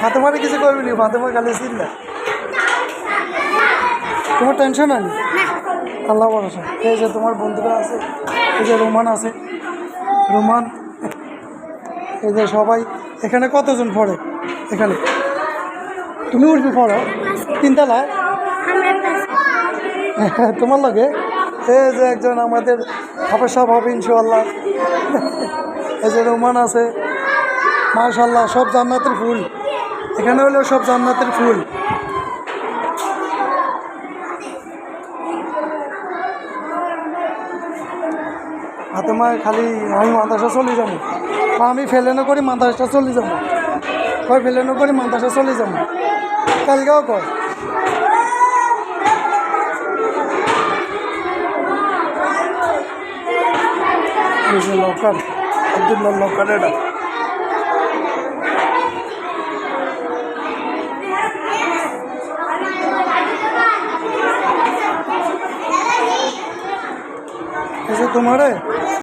ফাতেমারে কিছু করবি নি? ফাতেমা খালি না তোমার টেনশন হয়নি আল্লাহ ভরসা। এই যে তোমার বন্ধুরা আছে এই যে রোমান আছে। রোমান এই যে সবাই এখানে কতজন পড়ে? এখানে। তুমি উঠবি পড়ো। তিনতলায় তোমার লাগে? এই যে একজন আমাদের হাফেজ সাহেব হবে ইনশাল্লাহ এই যে রোমান আছে। মাশাল্লাহ সব জান্নাতের ফুল। এখানে হলো সব জান্নাতের ফুল। হাতে মা খালি আমি মাদ্রাসা চলে যাব। বা আমি ফেলেনো করি মাদ্রাসা চলে যাব। কয়, ফেলেনো করি মাদ্রাসা চলে যাব। কালকেও কয়? লকার আবদুল্লাহ লকার এটা। যে তোমারে?